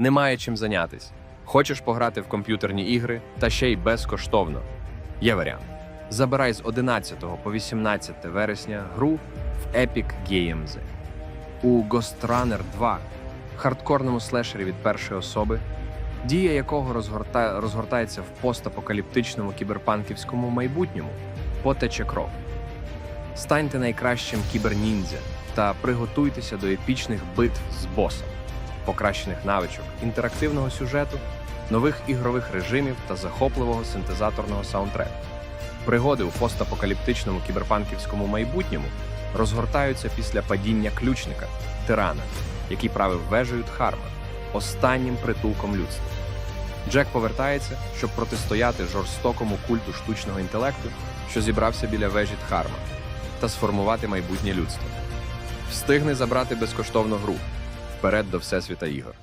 Немає чим зайнятись. Хочеш пограти в комп'ютерні ігри та ще й безкоштовно. Є варіант. Забирай з 11 по 18 вересня гру в Epic Games. У Ghost Runner 2, хардкорному слешері від першої особи, дія якого розгорта... розгортається в постапокаліптичному кіберпанківському майбутньому, потече кров. Станьте найкращим кіберніндзя та приготуйтеся до епічних битв з босом, покращених навичок, інтерактивного сюжету, нових ігрових режимів та захопливого синтезаторного саундтреку. Пригоди у постапокаліптичному кіберпанківському майбутньому розгортаються після падіння ключника тирана, який правив вежею Дхарма, останнім притулком людства. Джек повертається, щоб протистояти жорстокому культу штучного інтелекту, що зібрався біля вежі Дхарма, та сформувати майбутнє людство. Встигни забрати безкоштовну гру вперед до Всесвіта ігор.